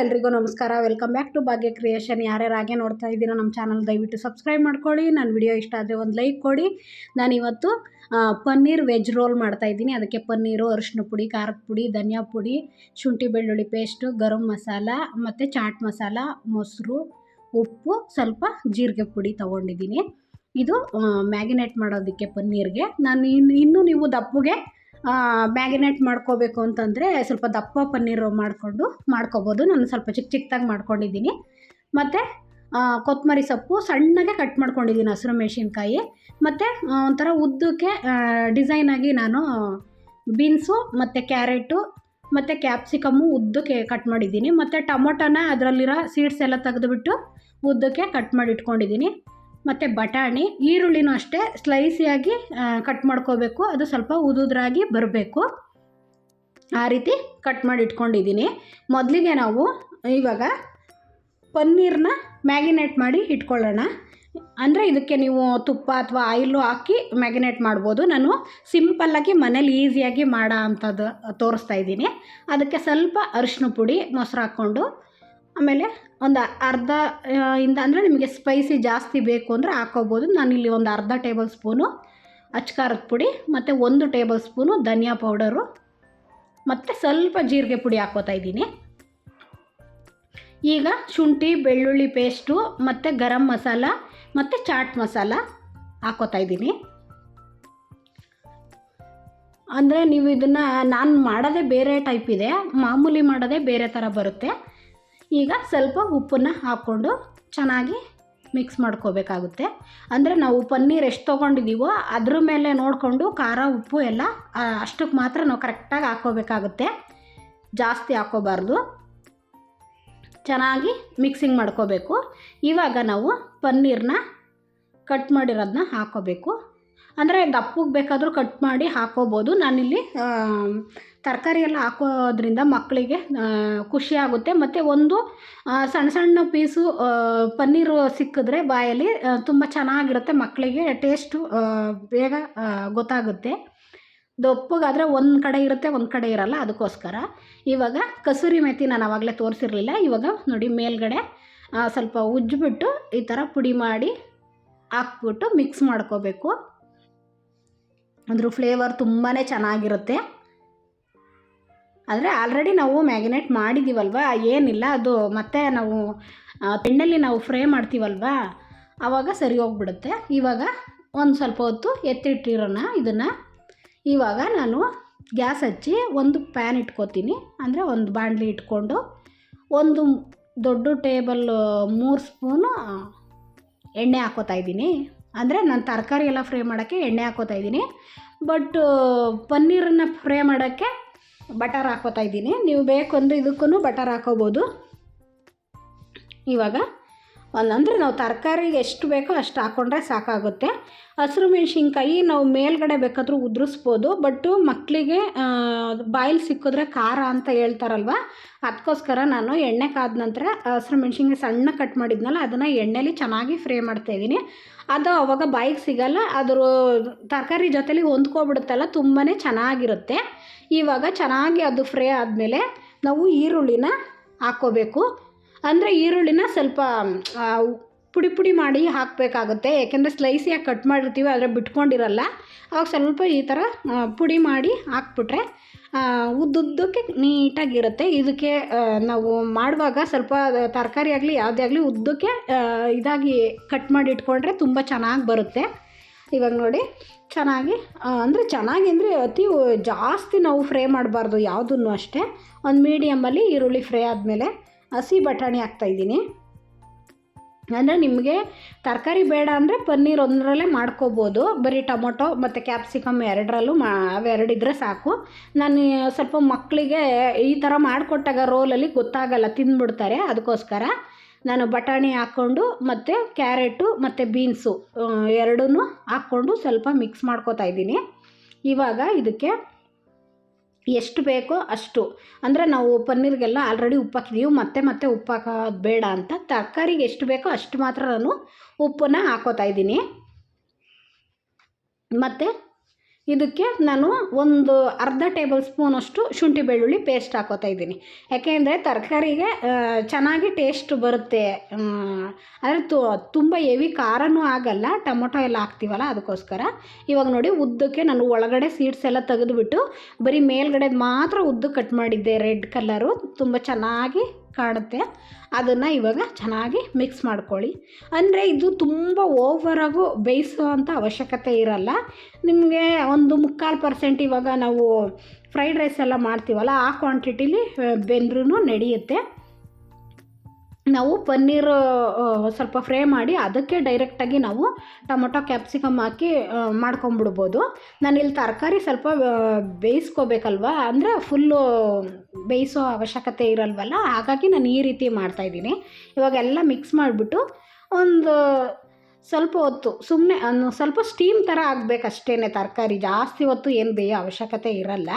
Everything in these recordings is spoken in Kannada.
ಎಲ್ರಿಗೂ ನಮಸ್ಕಾರ. Welcome back to Bhagya creation ಯಾರ್ಯಾರು ಹಾಗೆ ನೋಡ್ತಾ ಇದ್ದೀರಾ ನಮ್ಮ ಚಾನಲ್ ದಯವಿಟ್ಟು ಸಬ್ಸ್ಕ್ರೈಬ್ ಮಾಡ್ಕೊಳ್ಳಿ. ನನ್ನ ವಿಡಿಯೋ ಇಷ್ಟ ಆದರೆ ಒಂದು ಲೈಕ್ ಕೊಡಿ. ನಾನಿವತ್ತು ಇವತ್ತು ಪನ್ನೀರ್ ವೆಜ್ ರೋಲ್ ಮಾಡ್ತಾ ಇದ್ದೀನಿ. ಅದಕ್ಕೆ ಪನ್ನೀರು ಅರಿಶಿನ ಪುಡಿ, ಖಾರದ ಪುಡಿ, ಧನಿಯಾ ಪುಡಿ, ಶುಂಠಿ ಬೆಳ್ಳುಳ್ಳಿ ಪೇಸ್ಟು ಗರಂ ಮಸಾಲ ಮತ್ತು ಚಾಟ್ ಮಸಾಲ, ಮೊಸರು, ಉಪ್ಪು, ಸ್ವಲ್ಪ ಜೀರಿಗೆ ಪುಡಿ ತೊಗೊಂಡಿದ್ದೀನಿ. ಇದು ಮ್ಯಾಗಿನೇಟ್ ಮಾಡೋದಕ್ಕೆ ಪನ್ನೀರ್ಗೆ. ನಾನು ಇನ್ನು ಇನ್ನೂ ನೀವು ದಪ್ಪಗೆ ಮ್ಯಾಗಿನೇಟ್ ಮಾಡ್ಕೋಬೇಕು ಅಂತಂದರೆ ಸ್ವಲ್ಪ ದಪ್ಪ ಪನ್ನೀರು ಮಾಡಿಕೊಂಡು ಮಾಡ್ಕೋಬೋದು. ನಾನು ಸ್ವಲ್ಪ ಚಿಕ್ಕ ಚಿಕ್ಕದಾಗಿ ಮಾಡ್ಕೊಂಡಿದ್ದೀನಿ. ಮತ್ತು ಕೊತ್ತಂಬರಿ ಸೊಪ್ಪು ಸಣ್ಣಗೆ ಕಟ್ ಮಾಡ್ಕೊಂಡಿದ್ದೀನಿ ಹಸಿರು ಮೆಣಸಿನ್ಕಾಯಿ. ಮತ್ತು ಒಂಥರ ಉದ್ದಕ್ಕೆ ಡಿಸೈನಾಗಿ ನಾನು ಬೀನ್ಸು, ಮತ್ತು ಕ್ಯಾರೆಟು, ಮತ್ತು ಕ್ಯಾಪ್ಸಿಕಮ್ಮು ಉದ್ದಕ್ಕೆ ಕಟ್ ಮಾಡಿದ್ದೀನಿ. ಮತ್ತು ಟೊಮೊಟೊನ ಅದರಲ್ಲಿರೋ ಸೀಡ್ಸ್ ಎಲ್ಲ ತೆಗೆದುಬಿಟ್ಟು ಉದ್ದಕ್ಕೆ ಕಟ್ ಮಾಡಿ ಇಟ್ಕೊಂಡಿದ್ದೀನಿ ಮತ್ತು ಬಟಾಣಿ, ಈರುಳ್ಳಿನೂ ಅಷ್ಟೇ ಸ್ಲೈಸಿಯಾಗಿ ಕಟ್ ಮಾಡ್ಕೋಬೇಕು. ಅದು ಸ್ವಲ್ಪ ಉದುದ್ರಾಗಿ ಬರಬೇಕು. ಆ ರೀತಿ ಕಟ್ ಮಾಡಿ ಇಟ್ಕೊಂಡಿದ್ದೀನಿ ಮೊದಲಿಗೆ ನಾವು ಇವಾಗ ಪನ್ನೀರನ್ನ ಮ್ಯಾಗಿನೇಟ್ ಮಾಡಿ ಇಟ್ಕೊಳ್ಳೋಣ. ಅಂದರೆ ಇದಕ್ಕೆ ನೀವು ತುಪ್ಪ ಅಥವಾ ಆಯಿಲು ಹಾಕಿ ಮ್ಯಾಗಿನೇಟ್ ಮಾಡ್ಬೋದು. ನಾನು ಸಿಂಪಲ್ಲಾಗಿ ಮನೇಲಿ ಈಸಿಯಾಗಿ ಮಾಡೋ ಅಂಥದ್ದು ತೋರಿಸ್ತಾ ಇದ್ದೀನಿ. ಅದಕ್ಕೆ ಸ್ವಲ್ಪ ಅರಿಶಿನ ಪುಡಿ ಮೊಸರು ಹಾಕ್ಕೊಂಡು ಆಮೇಲೆ ಒಂದು ಅರ್ಧ ಇಂದ ಅಂದರೆ ನಿಮಗೆ ಸ್ಪೈಸಿ ಜಾಸ್ತಿ ಬೇಕು ಅಂದರೆ ಹಾಕೋಬೋದು. ನಾನಿಲ್ಲಿ ಒಂದು ಅರ್ಧ ಟೇಬಲ್ ಸ್ಪೂನು ಅಚ್ಕಾರದ ಪುಡಿ, ಮತ್ತು ಒಂದು ಟೇಬಲ್ ಸ್ಪೂನು ಧನಿಯಾ ಪೌಡರು ಮತ್ತು ಸ್ವಲ್ಪ ಜೀರಿಗೆ ಪುಡಿ ಹಾಕೋತಾ ಇದ್ದೀನಿ. ಈಗ ಶುಂಠಿ, ಬೆಳ್ಳುಳ್ಳಿ ಪೇಸ್ಟು ಮತ್ತು ಗರಂ ಮಸಾಲ, ಮತ್ತು ಚಾಟ್ ಮಸಾಲ ಹಾಕೋತಾ ಇದ್ದೀನಿ. ಅಂದರೆ ನೀವು ಇದನ್ನು ನಾನು ಮಾಡೋದೇ ಬೇರೆ ಟೈಪ್ ಇದೆ, ಮಾಮೂಲಿ ಮಾಡೋದೇ ಬೇರೆ ಥರ ಬರುತ್ತೆ. ಈಗ ಸ್ವಲ್ಪ ಉಪ್ಪನ್ನು ಹಾಕ್ಕೊಂಡು ಚೆನ್ನಾಗಿ ಮಿಕ್ಸ್ ಮಾಡ್ಕೋಬೇಕಾಗುತ್ತೆ. ಅಂದರೆ ನಾವು ಪನ್ನೀರ್ ಎಷ್ಟು ತೊಗೊಂಡಿದ್ದೀವೋ ಅದ್ರ ಮೇಲೆ ನೋಡಿಕೊಂಡು ಖಾರ, ಉಪ್ಪು ಎಲ್ಲ ಅಷ್ಟಕ್ಕೆ ಮಾತ್ರ ನಾವು ಕರೆಕ್ಟಾಗಿ ಹಾಕ್ಕೋಬೇಕಾಗುತ್ತೆ. ಜಾಸ್ತಿ ಹಾಕ್ಕೋಬಾರ್ದು. ಚೆನ್ನಾಗಿ ಮಿಕ್ಸಿಂಗ್ ಮಾಡ್ಕೋಬೇಕು. ಇವಾಗ ನಾವು ಪನ್ನೀರನ್ನ ಕಟ್ ಮಾಡಿರೋದನ್ನ ಹಾಕ್ಕೋಬೇಕು. ಅಂದರೆ ದಪ್ಪಗೆ ಬೇಕಾದರೂ ಕಟ್ ಮಾಡಿ ಹಾಕ್ಕೋಬೋದು ನಾನಿಲ್ಲಿ ತರಕಾರಿ ಎಲ್ಲ ಹಾಕೋದ್ರಿಂದ ಮಕ್ಕಳಿಗೆ ಖುಷಿ ಆಗುತ್ತೆ. ಮತ್ತು ಒಂದು ಸಣ್ಣ ಸಣ್ಣ ಪೀಸು ಪನ್ನೀರು ಸಿಕ್ಕಿದ್ರೆ ಬಾಯಲ್ಲಿ ತುಂಬ ಚೆನ್ನಾಗಿರುತ್ತೆ ಮಕ್ಕಳಿಗೆ ಟೇಸ್ಟು ಬೇಗ ಗೊತ್ತಾಗುತ್ತೆ. ದಪ್ಪಗಾದರೆ ಒಂದು ಕಡೆ ಇರುತ್ತೆ, ಒಂದು ಕಡೆ ಇರಲ್ಲ, ಅದಕ್ಕೋಸ್ಕರ. ಇವಾಗ ಕಸೂರಿ ಮೆಥಿ ನಾನು ಆವಾಗಲೇ ತೋರಿಸಿರಲಿಲ್ಲ. ಇವಾಗ ನೋಡಿ ಮೇಲ್ಗಡೆ ಸ್ವಲ್ಪ ಉಜ್ಜಿಬಿಟ್ಟು ಈ ಥರ ಪುಡಿ ಮಾಡಿ ಹಾಕ್ಬಿಟ್ಟು ಮಿಕ್ಸ್ ಮಾಡ್ಕೋಬೇಕು. ಅದ್ರ ಫ್ಲೇವರ್ ತುಂಬಾ ಚೆನ್ನಾಗಿರುತ್ತೆ. ಆದರೆ ಆಲ್ರೆಡಿ ನಾವು ಮ್ಯಾಗಿನೇಟ್ ಮಾಡಿದ್ದೀವಲ್ವ ಏನಿಲ್ಲ ಅದು ಮತ್ತೆ ನಾವು ಆ, ನಾವು ಫ್ರೈ ಮಾಡ್ತೀವಲ್ವ? ಆವಾಗ ಸರಿ ಹೋಗ್ಬಿಡುತ್ತೆ. ಇವಾಗ ಒಂದು ಸ್ವಲ್ಪ ಹೊತ್ತು ಎತ್ತಿಟ್ಟಿರೋಣ ಇದನ್ನು. ಇವಾಗ ನಾನು ಗ್ಯಾಸ್ ಹಚ್ಚಿ ಒಂದು ಪ್ಯಾನ್ ಇಟ್ಕೋತೀನಿ. ಅಂದರೆ ಒಂದು ಬಾಣಲಿ ಇಟ್ಕೊಂಡು ಒಂದು ದೊಡ್ಡ ಟೇಬಲ್ ಮೂರು ಸ್ಪೂನು ಎಣ್ಣೆ ಹಾಕೋತಾ ಇದ್ದೀನಿ. ಅಂದರೆ ನಾನು ತರಕಾರಿ ಎಲ್ಲ ಫ್ರೈ ಮಾಡೋಕ್ಕೆ ಎಣ್ಣೆ ಹಾಕೋತಾ ಇದ್ದೀನಿ. ಬಟ್ ಪನ್ನೀರನ್ನು ಫ್ರೈ ಮಾಡೋಕ್ಕೆ ಬಟರ್ ಹಾಕೋತಾ ಇದ್ದೀನಿ. ನೀವು ಬೇಕು ಅಂದರೆ ಇದಕ್ಕೂ ಬಟರ್ ಹಾಕೋಬೋದು. ಇವಾಗ ಅಂದರೆ ನಾವು ತರಕಾರಿಗೆ ಎಷ್ಟು ಬೇಕೋ ಅಷ್ಟು ಹಾಕ್ಕೊಂಡ್ರೆ ಸಾಕಾಗುತ್ತೆ. ಹಸಿರು ಮೆಣಸಿನ್ಕಾಯಿ ನಾವು ಮೇಲ್ಗಡೆ ಬೇಕಾದರೂ ಉದುರಿಸ್ಬೋದು ಬಟ್ಟು ಮಕ್ಕಳಿಗೆ ಬಾಯಲ್ಲಿ ಸಿಕ್ಕಿದ್ರೆ ಖಾರ ಅಂತ ಹೇಳ್ತಾರಲ್ವ? ಅದಕ್ಕೋಸ್ಕರ ನಾನು ಎಣ್ಣೆ ಕಾದ ನಂತರ ಹಸಿರು ಮೆಣಸಿನ್ಕಾಯಿ ಸಣ್ಣ ಕಟ್ ಮಾಡಿದ್ನಲ್ಲ, ಅದನ್ನು ಎಣ್ಣೆಲಿ ಚೆನ್ನಾಗಿ ಫ್ರೈ ಮಾಡ್ತಾಯಿದ್ದೀನಿ ಅದು ಅವಾಗ ಬಾಯಿಗೆ ಸಿಗಲ್ಲ ಅದರ ತರಕಾರಿ ಜೊತೆಲಿ ಹೊಂದ್ಕೊಬಿಡುತ್ತಲ್ಲ ತುಂಬಾ ಚೆನ್ನಾಗಿರುತ್ತೆ. ಇವಾಗ ಚೆನ್ನಾಗಿ ಅದು ಫ್ರೈ ಆದಮೇಲೆ ನಾವು ಈರುಳ್ಳಿನ ಹಾಕ್ಕೋಬೇಕು ಅಂದರೆ ಈರುಳ್ಳಿನ ಸ್ವಲ್ಪ ಪುಡಿ ಪುಡಿ ಮಾಡಿ ಹಾಕಬೇಕಾಗುತ್ತೆ. ಯಾಕೆಂದರೆ ಸ್ಲೈಸಿಯಾಗಿ ಕಟ್ ಮಾಡಿರ್ತೀವಿ ಆದರೆ ಬಿಟ್ಕೊಂಡಿರಲ್ಲ. ಅವಾಗ ಸ್ವಲ್ಪ ಈ ಥರ ಪುಡಿ ಮಾಡಿ ಹಾಕ್ಬಿಟ್ರೆ ಉದ್ದುದ್ದಕ್ಕೆ ನೀಟಾಗಿರುತ್ತೆ. ಇದಕ್ಕೆ ನಾವು ಮಾಡುವಾಗ ಸ್ವಲ್ಪ ತರಕಾರಿ ಆಗಲಿ, ಯಾವುದೇ ಆಗಲಿ ಉದ್ದಕ್ಕೆ ಇದಾಗಿ ಕಟ್ ಮಾಡಿ ಇಟ್ಕೊಂಡ್ರೆ ತುಂಬ ಚೆನ್ನಾಗಿ ಬರುತ್ತೆ. ಇವಾಗ ನೋಡಿ, ಚೆನ್ನಾಗಿ ಅಂದರೆ ಚೆನ್ನಾಗಿ ಅಂದರೆ ಅತಿ ಜಾಸ್ತಿ ನಾವು ಫ್ರೈ ಮಾಡಬಾರ್ದು, ಯಾವುದನ್ನು ಅಷ್ಟೇ. ಒಂದು ಮೀಡಿಯಮಲ್ಲಿ ಈರುಳ್ಳಿ ಫ್ರೈ ಆದಮೇಲೆ ಹಸಿ ಬಟಾಣಿ ಹಾಕ್ತಾಯಿದ್ದೀನಿ ಅಂದರೆ ನಿಮಗೆ ತರಕಾರಿ ಬೇಡ ಅಂದರೆ ಪನ್ನೀರ್ ಒಂದರಲ್ಲೇ ಮಾಡ್ಕೋಬೋದು. ಬರೀ ಟೊಮೊಟೊ ಮತ್ತು ಕ್ಯಾಪ್ಸಿಕಮ್ ಎರಡರಲ್ಲೂ ಮಾ ಅವೆರಡಿದ್ರೆ ಸಾಕು. ನಾನು ಸ್ವಲ್ಪ ಮಕ್ಕಳಿಗೆ ಈ ಥರ ಮಾಡಿಕೊಟ್ಟಾಗ ರೋಲಲ್ಲಿ ಗೊತ್ತಾಗಲ್ಲ, ತಿಂದ್ಬಿಡ್ತಾರೆ. ಅದಕ್ಕೋಸ್ಕರ ನಾನು ಬಟಾಣಿ ಹಾಕ್ಕೊಂಡು ಮತ್ತು ಕ್ಯಾರೆಟು ಮತ್ತು ಬೀನ್ಸು ಎರಡೂ ಹಾಕ್ಕೊಂಡು ಸ್ವಲ್ಪ ಮಿಕ್ಸ್ ಮಾಡ್ಕೊತಾ ಇದ್ದೀನಿ. ಇವಾಗ ಇದಕ್ಕೆ ಎಷ್ಟು ಬೇಕೋ ಅಷ್ಟು. ಅಂದರೆ ನಾವು ಪನ್ನೀರ್ಗೆಲ್ಲ ಆಲ್ರೆಡಿ ಉಪ್ಪು ಹಾಕಿದೀವಿ ಮತ್ತೆ ಮತ್ತೆ ಉಪ್ಪು ಹಾಕೋದು ಬೇಡ ಅಂತ. ತರಕಾರಿಗೆ ಎಷ್ಟು ಬೇಕೋ ಅಷ್ಟು ಮಾತ್ರ ನಾನು ಉಪ್ಪನ್ನು ಹಾಕೋತಾ ಇದ್ದೀನಿ. ಮತ್ತು ಇದಕ್ಕೆ ನಾನು ಒಂದು ಅರ್ಧ ಟೇಬಲ್ ಸ್ಪೂನಷ್ಟು ಶುಂಠಿ ಬೆಳ್ಳುಳ್ಳಿ ಪೇಸ್ಟ್ ಹಾಕೋತಾ ಇದ್ದೀನಿ. ಯಾಕೆಂದರೆ ತರಕಾರಿಗೆ ಚೆನ್ನಾಗಿ ಟೇಸ್ಟ್ ಬರುತ್ತೆ. ಅಂದರೆ ತುಂಬ ಹೆವಿ ಖಾರನೂ ಆಗಲ್ಲ. ಟೊಮೊಟೊ ಎಲ್ಲ ಹಾಕ್ತೀವಲ್ಲ ಅದಕ್ಕೋಸ್ಕರ. ಇವಾಗ ನೋಡಿ ಉದ್ದಕ್ಕೆ ನಾನು ಒಳಗಡೆ ಸೀಡ್ಸ್ ಎಲ್ಲ ತೆಗೆದುಬಿಟ್ಟು ಬರೀ ಮೇಲ್ಗಡೆ ಮಾತ್ರ ಉದ್ದು ಕಟ್ ಮಾಡಿದ್ದೆ ರೆಡ್ ಕಲರು ತುಂಬ ಚೆನ್ನಾಗಿ ಕಾಣುತ್ತೆ. ಅದನ್ನು ಇವಾಗ ಚೆನ್ನಾಗಿ ಮಿಕ್ಸ್ ಮಾಡ್ಕೊಳ್ಳಿ. ಅಂದರೆ ಇದು ತುಂಬ ಓವರಾಗು ಬೇಯಿಸುವಂಥ ಅವಶ್ಯಕತೆ ಇರಲ್ಲ. ನಿಮಗೆ ಒಂದು ಮುಕ್ಕಾಲು ಪರ್ಸೆಂಟ್ ಇವಾಗ ನಾವು ಫ್ರೈಡ್ ರೈಸ್ ಎಲ್ಲ ಮಾಡ್ತೀವಲ್ಲ, ಆ ಕ್ವಾಂಟಿಟಿಲಿ ಬೆಂದ್ರೂ ನಡೆಯುತ್ತೆ. ನಾವು ಪನ್ನೀರು ಸ್ವಲ್ಪ ಫ್ರೈ ಮಾಡಿ ಅದಕ್ಕೆ ಡೈರೆಕ್ಟಾಗಿ ನಾವು ಟೊಮೊಟೊ ಕ್ಯಾಪ್ಸಿಕಮ್ ಹಾಕಿ ಮಾಡ್ಕೊಂಬಿಡ್ಬೋದು ನಾನಿಲ್ಲಿ ತರಕಾರಿ ಸ್ವಲ್ಪ ಬೇಯಿಸ್ಕೋಬೇಕಲ್ವ? ಅಂದರೆ ಫುಲ್ಲು ಬೇಯಿಸೋ ಅವಶ್ಯಕತೆ ಇರಲ್ವಲ್ಲ? ಹಾಗಾಗಿ ನಾನು ಈ ರೀತಿ ಮಾಡ್ತಾಯಿದ್ದೀನಿ ಇವಾಗೆಲ್ಲ ಮಿಕ್ಸ್ ಮಾಡಿಬಿಟ್ಟು ಒಂದು ಸ್ವಲ್ಪ ಹೊತ್ತು ಸುಮ್ಮನೆ ಸ್ವಲ್ಪ ಸ್ಟೀಮ್ ಥರ ಆಗಬೇಕಷ್ಟೇ ತರಕಾರಿ. ಜಾಸ್ತಿ ಹೊತ್ತು ಏನು ಬೇಯೋ ಅವಶ್ಯಕತೆ ಇರಲ್ಲ.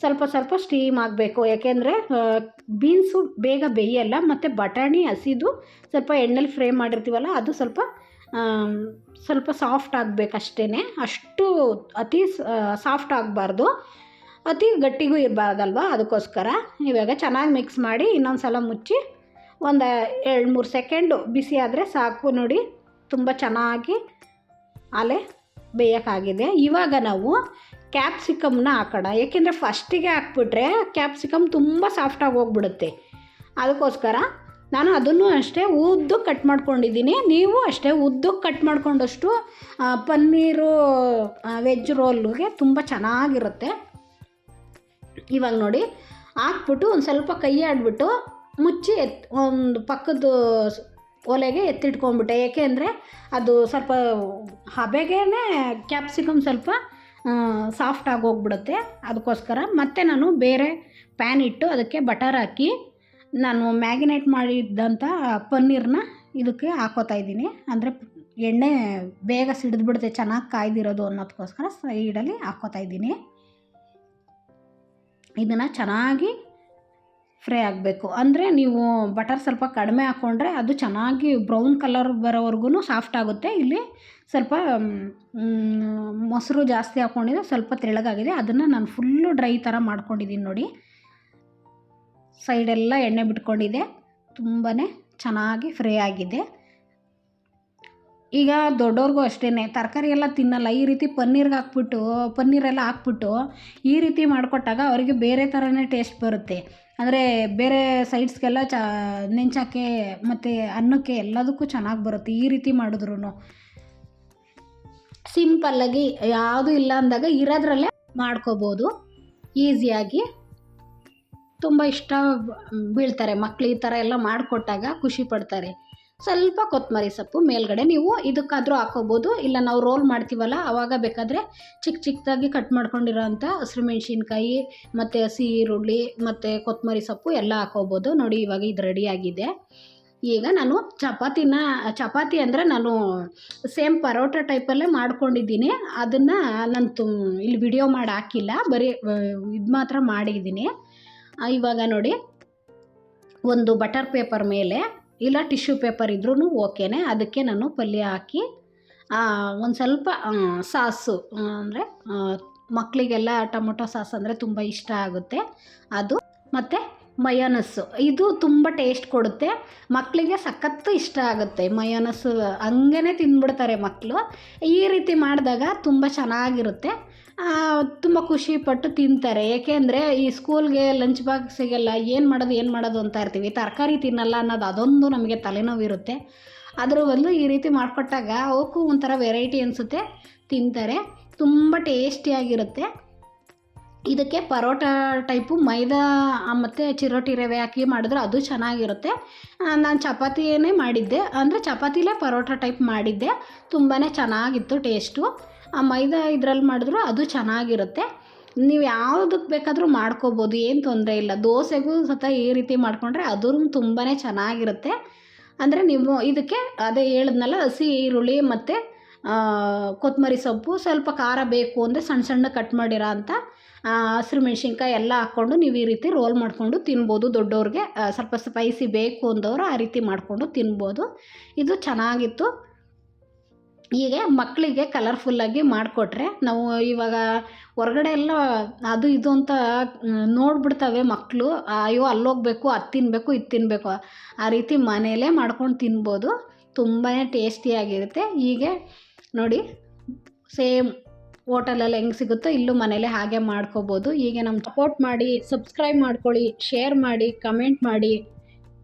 ಸ್ವಲ್ಪ ಸ್ವಲ್ಪ ಸ್ಟೀಮ್ ಆಗಬೇಕು. ಯಾಕೆಂದರೆ ಬೀನ್ಸು ಬೇಗ ಬೇಯಲ್ಲ, ಮತ್ತು ಬಟಾಣಿ ಹಸಿದು ಸ್ವಲ್ಪ ಎಣ್ಣೆಲಿ ಫ್ರೈ ಮಾಡಿರ್ತೀವಲ್ಲ, ಅದು ಸ್ವಲ್ಪ ಸ್ವಲ್ಪ ಸಾಫ್ಟ್ ಆಗಬೇಕಷ್ಟೇ ಅಷ್ಟು ಅತಿ ಸಾಫ್ಟ್ ಆಗಬಾರ್ದು. ಅತಿ ಗಟ್ಟಿಗೂ ಇರಬಾರ್ದಲ್ವ? ಅದಕ್ಕೋಸ್ಕರ ಇವಾಗ ಚೆನ್ನಾಗಿ ಮಿಕ್ಸ್ ಮಾಡಿ ಇನ್ನೊಂದು ಸಲ ಮುಚ್ಚಿ ಒಂದು ಎರಡು, ಮೂರು ಸೆಕೆಂಡು ಬಿಸಿ ಆದರೆ ಸಾಕು ನೋಡಿ. ತುಂಬ ಚೆನ್ನಾಗಿ ಅಲೆ ಬೇಯೋಕ್ಕಾಗಿದೆ. ಇವಾಗ ನಾವು ಕ್ಯಾಪ್ಸಿಕಮ್ನ ಹಾಕೋಣ ಏಕೆಂದರೆ ಫಸ್ಟಿಗೆ ಹಾಕ್ಬಿಟ್ರೆ ಕ್ಯಾಪ್ಸಿಕಮ್ ತುಂಬ ಸಾಫ್ಟಾಗಿ ಹೋಗ್ಬಿಡುತ್ತೆ. ಅದಕ್ಕೋಸ್ಕರ ನಾನು ಅದನ್ನು ಅಷ್ಟೇ ಉದ್ದು ಕಟ್ ಮಾಡ್ಕೊಂಡಿದ್ದೀನಿ. ನೀವು ಅಷ್ಟೇ ಉದ್ದು ಕಟ್ ಮಾಡ್ಕೊಂಡಷ್ಟು ಪನ್ನೀರು ವೆಜ್ ರೋಲ್ಗೆ ತುಂಬ ಚೆನ್ನಾಗಿರುತ್ತೆ. ಇವಾಗ ನೋಡಿ, ಹಾಕ್ಬಿಟ್ಟು ಒಂದು ಸ್ವಲ್ಪ ಕೈ ಆಡಿಬಿಟ್ಟು ಮುಚ್ಚಿ ಎತ್, ಒಂದು ಪಕ್ಕದ ಒಲೆಗೆ ಎತ್ತಿಟ್ಕೊಂಡ್ಬಿಟ್ಟೆ. ಏಕೆಂದರೆ ಅದು ಸ್ವಲ್ಪ ಹಬೆಗೇ ಕ್ಯಾಪ್ಸಿಕಮ್ ಸ್ವಲ್ಪ ಸಾಫ್ಟ್ ಹೋಗ್ಬಿಡುತ್ತೆ. ಅದಕ್ಕೋಸ್ಕರ ಮತ್ತೆ ನಾನು ಬೇರೆ ಪ್ಯಾನ್ ಇಟ್ಟು ಅದಕ್ಕೆ ಬಟರ್ ಹಾಕಿ ನಾನು ಮ್ಯಾಗಿನೇಟ್ ಮಾಡಿದ್ದಂಥ ಪನ್ನೀರನ್ನ ಇದಕ್ಕೆ ಹಾಕೋತಾ ಇದ್ದೀನಿ. ಅಂದರೆ ಎಣ್ಣೆ ಬೇಗ ಸಿಡಿದ್ಬಿಡುತ್ತೆ, ಚೆನ್ನಾಗಿ ಕಾಯ್ದಿರೋದು ಅನ್ನೋದಕ್ಕೋಸ್ಕರ ಸೈಡಲ್ಲಿ ಹಾಕೋತಾ ಇದ್ದೀನಿ. ಇದನ್ನು ಚೆನ್ನಾಗಿ ಫ್ರೈ ಆಗಬೇಕು. ಅಂದರೆ ನೀವು ಬಟರ್ ಸ್ವಲ್ಪ ಕಡಿಮೆ ಹಾಕ್ಕೊಂಡ್ರೆ ಅದು ಚೆನ್ನಾಗಿ ಬ್ರೌನ್ ಕಲರ್ ಬರೋವರೆಗೂ ಸಾಫ್ಟ್ ಆಗುತ್ತೆ. ಇಲ್ಲಿ ಸ್ವಲ್ಪ ಮೊಸರು ಜಾಸ್ತಿ ಹಾಕ್ಕೊಂಡಿದ್ದು ಸ್ವಲ್ಪ ತೆಳ್ಳಗಾಗಿದೆ. ಅದನ್ನು ನಾನು ಫುಲ್ಲು ಡ್ರೈ ಥರ ಮಾಡ್ಕೊಂಡಿದ್ದೀನಿ ನೋಡಿ. ಸೈಡೆಲ್ಲ ಎಣ್ಣೆ ಬಿಟ್ಕೊಂಡಿದೆ. ತುಂಬಾ ಚೆನ್ನಾಗಿ ಫ್ರೈ ಆಗಿದೆ. ಈಗ ದೊಡ್ಡವ್ರಿಗೂ ಅಷ್ಟೇ ತರಕಾರಿ ಎಲ್ಲ ತಿನ್ನಲ್ಲ. ಈ ರೀತಿ ಪನ್ನೀರ್ಗೆ ಹಾಕ್ಬಿಟ್ಟು, ಪನ್ನೀರೆಲ್ಲ ಹಾಕ್ಬಿಟ್ಟು ಈ ರೀತಿ ಮಾಡಿಕೊಟ್ಟಾಗ ಅವರಿಗೆ ಬೇರೆ ಥರನೇ ಟೇಸ್ಟ್ ಬರುತ್ತೆ. ಅಂದರೆ ಬೇರೆ ಸೈಡ್ಸ್ಗೆಲ್ಲ ಚ ನೆಂಚಕ್ಕೆ ಮತ್ತು ಅನ್ನಕ್ಕೆ ಎಲ್ಲದಕ್ಕೂ ಚೆನ್ನಾಗಿ ಬರುತ್ತೆ ಈ ರೀತಿ ಮಾಡಿದ್ರು ಸಿಂಪಲ್ಲಾಗಿ ಯಾವುದೂ ಇಲ್ಲ ಅಂದಾಗ ಇರೋದ್ರಲ್ಲೇ ಮಾಡ್ಕೋಬೋದು. ಈಸಿಯಾಗಿ ತುಂಬ ಇಷ್ಟ ಬೀಳ್ತಾರೆ ಮಕ್ಳು ಈ ಥರ ಎಲ್ಲ ಮಾಡಿಕೊಟ್ಟಾಗ ಖುಷಿ ಪಡ್ತಾರೆ. ಸ್ವಲ್ಪ ಕೊತ್ತಂಬರಿ ಸೊಪ್ಪು ಮೇಲ್ಗಡೆ ನೀವು ಇದಕ್ಕಾದರೂ ಹಾಕೋಬೋದು. ಇಲ್ಲ ನಾವು ರೋಲ್ ಮಾಡ್ತೀವಲ್ಲ ಆವಾಗ ಬೇಕಾದರೆ ಚಿಕ್ಕ ಚಿಕ್ಕದಾಗಿ ಕಟ್ ಮಾಡ್ಕೊಂಡಿರೋ ಅಂಥ ಹಸಿರು ಮೆಣಸಿನ್ಕಾಯಿ ಮತ್ತು ಹಸಿ ಈರುಳ್ಳಿ, ಮತ್ತು ಕೊತ್ತಂಬರಿ ಸೊಪ್ಪು ಎಲ್ಲ ಹಾಕೋಬೋದು. ನೋಡಿ ಇವಾಗ ಇದು ರೆಡಿಯಾಗಿದೆ ಈಗ ನಾನು ಚಪಾತಿನ, ಚಪಾತಿ ಅಂದರೆ ನಾನು ಸೇಮ್ ಪರೋಟ ಟೈಪಲ್ಲೇ ಮಾಡ್ಕೊಂಡಿದ್ದೀನಿ. ಅದನ್ನು ನಾನು ತು, ಇಲ್ಲಿ ವಿಡಿಯೋ ಮಾಡಿ ಹಾಕಿಲ್ಲ, ಬರೀ ಇದು ಮಾತ್ರ ಮಾಡಿದ್ದೀನಿ. ಇವಾಗ ನೋಡಿ, ಒಂದು ಬಟರ್ ಪೇಪರ್ ಮೇಲೆ ಇಲ್ಲ ಟಿಶ್ಯೂ ಪೇಪರ್ ಇದ್ರೂ ಓಕೆನೇ. ಅದಕ್ಕೆ ನಾನು ಪಲ್ಯ ಹಾಕಿ ಒಂದು ಸ್ವಲ್ಪ ಸಾಸು ಅಂದರೆ ಮಕ್ಕಳಿಗೆಲ್ಲ ಟೊಮೊಟೊ ಸಾಸ್ ಅಂದರೆ ತುಂಬ ಇಷ್ಟ ಆಗುತ್ತೆ. ಅದು ಮತ್ತು ಮಯೋನಸ್ಸು. ಇದು ತುಂಬ ಟೇಸ್ಟ್ ಕೊಡುತ್ತೆ. ಮಕ್ಕಳಿಗೆ ಸಖತ್ತು ಇಷ್ಟ ಆಗುತ್ತೆ ಮಯೋನಸ್ಸು. ಹಂಗೇ ತಿಂದ್ಬಿಡ್ತಾರೆ ಮಕ್ಕಳು ಈ ರೀತಿ ಮಾಡಿದಾಗ ತುಂಬ ಚೆನ್ನಾಗಿರುತ್ತೆ. ತುಂಬ ಖುಷಿಪಟ್ಟು ತಿಂತಾರೆ. ಏಕೆಂದರೆ ಈ ಸ್ಕೂಲ್ಗೆ ಲಂಚ್ ಬಾಕ್ಸಿಗೆಲ್ಲ ಏನು ಮಾಡೋದು ಏನು ಮಾಡೋದು ಅಂತ ಇರ್ತೀವಿ. ತರಕಾರಿ ತಿನ್ನಲ್ಲ ಅನ್ನೋದು ಅದೊಂದು ನಮಗೆ ತಲೆನೋವಿರುತ್ತೆ ಅದರ ಬದಲು ಈ ರೀತಿ ಮಾಡಿಕೊಟ್ಟಾಗ ಅವಕ್ಕೂ ಒಂಥರ ವೆರೈಟಿ ಅನಿಸುತ್ತೆ. ತಿಂತಾರೆ. ತುಂಬ ಟೇಸ್ಟಿಯಾಗಿರುತ್ತೆ ಇದಕ್ಕೆ ಪರೋಟ ಟೈಪು ಮೈದಾ ಮತ್ತು ಚಿರೋಟಿ ರವೆ ಹಾಕಿ ಮಾಡಿದ್ರೆ ಅದು ಚೆನ್ನಾಗಿರುತ್ತೆ. ನಾನು ಚಪಾತಿಯೇ ಮಾಡಿದ್ದೆ. ಅಂದರೆ ಚಪಾತಿಲೇ ಪರೋಟ ಟೈಪ್ ಮಾಡಿದ್ದೆ. ತುಂಬಾ ಚೆನ್ನಾಗಿತ್ತು ಟೇಸ್ಟು ಆ ಮೈದಾ ಇದ್ರಲ್ಲಿ ಮಾಡಿದ್ರು ಅದು ಚೆನ್ನಾಗಿರುತ್ತೆ. ನೀವು ಯಾವುದಕ್ಕೆ ಬೇಕಾದರೂ ಮಾಡ್ಕೋಬೋದು, ಏನು ತೊಂದರೆ ಇಲ್ಲ. ದೋಸೆಗೂ ಸತ ಈ ರೀತಿ ಮಾಡಿಕೊಂಡ್ರೆ ಅದೂ ತುಂಬಾ ಚೆನ್ನಾಗಿರುತ್ತೆ. ಅಂದರೆ ನೀವು ಇದಕ್ಕೆ ಅದೇ ಹೇಳಿದ್ನಲ್ಲ, ಹಸಿ ಈರುಳ್ಳಿ ಮತ್ತು ಕೊತ್ತಂಬರಿ ಸೊಪ್ಪು, ಸ್ವಲ್ಪ ಖಾರ ಬೇಕು ಅಂದರೆ ಸಣ್ಣ ಸಣ್ಣ ಕಟ್ ಮಾಡಿರೋ ಅಂತ ಹಸಿರು ಮೆಣಸಿನ್ಕಾಯಿ ಎಲ್ಲ ಹಾಕ್ಕೊಂಡು ನೀವು ಈ ರೀತಿ ರೋಲ್ ಮಾಡಿಕೊಂಡು ತಿನ್ಬೋದು. ದೊಡ್ಡವ್ರಿಗೆ ಸ್ವಲ್ಪ ಸ್ಪೈಸಿ ಬೇಕು ಅಂದವರು ಆ ರೀತಿ ಮಾಡಿಕೊಂಡು ತಿನ್ಬೋದು. ಇದು ಚೆನ್ನಾಗಿತ್ತು. ಹೀಗೆ ಮಕ್ಕಳಿಗೆ ಕಲರ್ಫುಲ್ಲಾಗಿ ಮಾಡಿಕೊಟ್ರೆ ನಾವು ಇವಾಗ ಹೊರ್ಗಡೆ ಎಲ್ಲ ಅದು ಇದು ಅಂತ ನೋಡಿಬಿಡ್ತವೆ ಮಕ್ಕಳು ಅಯ್ಯೋ, ಅಲ್ಲೋಗಬೇಕು, ಅದು ತಿನ್ನಬೇಕು ಇದು ತಿನ್ನಬೇಕು ಆ ರೀತಿ ಮನೆಯಲ್ಲೇ ಮಾಡ್ಕೊಂಡು ತಿನ್ಬೋದು. ತುಂಬಾ ಟೇಸ್ಟಿಯಾಗಿರುತ್ತೆ ಹೀಗೆ ನೋಡಿ ಸೇಮ್ ಹೋಟೆಲಲ್ಲಿ ಹೆಂಗೆ ಸಿಗುತ್ತೋ ಇಲ್ಲೂ ಮನೇಲೆ ಹಾಗೆ ಮಾಡ್ಕೋಬೋದು. ಹೀಗೆ ನಮ್ಮ ಸಪೋರ್ಟ್ ಮಾಡಿ ಸಬ್ಸ್ಕ್ರೈಬ್ ಮಾಡ್ಕೊಳ್ಳಿ ಶೇರ್ ಮಾಡಿ ಕಮೆಂಟ್ ಮಾಡಿ.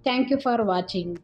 Thank you for watching